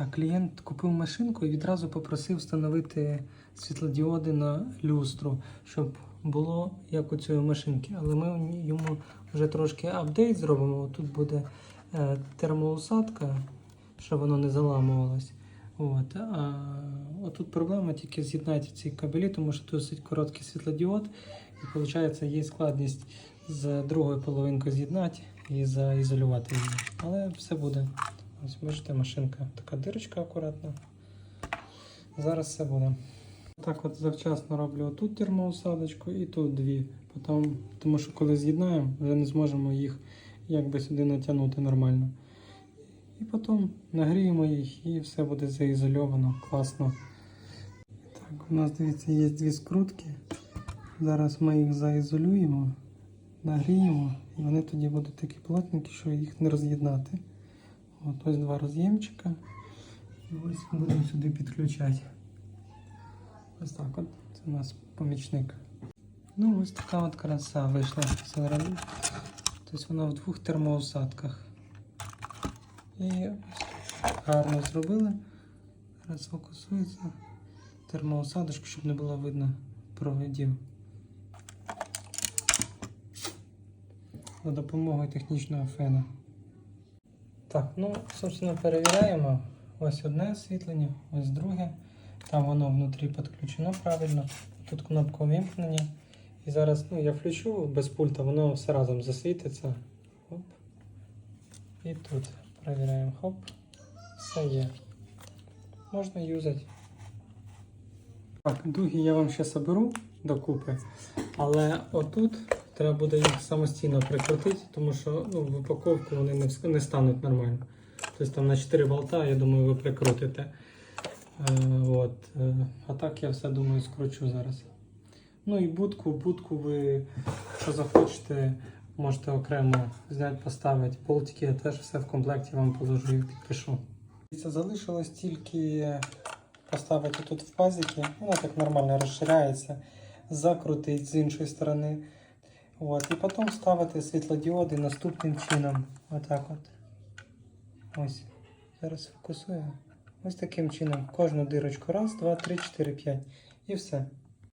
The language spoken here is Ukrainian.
Так, клієнт купив машинку і відразу попросив встановити світлодіоди на люстру, щоб було як у цієї машинки. Але ми йому вже трошки апдейт зробимо. Тут буде е, термоусадка, щоб воно не заламувалось. От. А отут проблема тільки з'єднати ці кабелі, тому що досить короткий світлодіод, і виходить є складність з другою половинкою з'єднати і заізолювати її. Але все буде. Ось бачите, машинка, така дирочка акуратна. Зараз все буде. Так от завчасно роблю отут термоусадочку і тут дві. Потім, тому що коли з'єднаємо, вже не зможемо їх якби сюди натягнути нормально. І потім нагріємо їх і все буде заізольовано, класно. Так, у нас дивіться, є дві скрутки. Зараз ми їх заізолюємо, нагріємо, і вони тоді будуть такі плотненькі, що їх не роз'єднати. От ось два роз'ємчика. І ось будемо сюди підключати. Ось так от. Це у нас помічник. Ну, ось така от краса вийшла. Тобто вона в двох термоусадках. І ось гарно зробили. Зараз фокусується термоусадочку, щоб не було видно проводів. За допомогою технічного фена. Так, ну, собственно, перевіряємо. Ось одне освітлення, ось друге. Там воно внутрі підключено правильно. Тут кнопка увімкнення. І зараз ну, я включу без пульта, воно все разом засвітиться. Хоп. І тут перевіряємо. Хоп. Все є. Можна юзати. Так, дуги я вам ще соберу докупи. Але отут треба буде їх самостійно прикрутити, тому що ну, в упаковку вони не, не стануть нормально. Тобто там на 4 болта, я думаю, ви прикрутите. Е, от. е, А так я все думаю скручу зараз. Ну і будку, будку ви, якщо захочете, можете окремо зняти, поставити. Болтики я теж все в комплекті вам положу і підпишу. Це залишилось тільки поставити тут в пазики, воно так нормально розширяється, закрутити з іншої сторони. От, і потім ставити світлодіоди наступним чином. Отак от. Ось. Зараз фокусую. Ось таким чином. Кожну дирочку. Раз, два, три, чотири, п'ять. І все.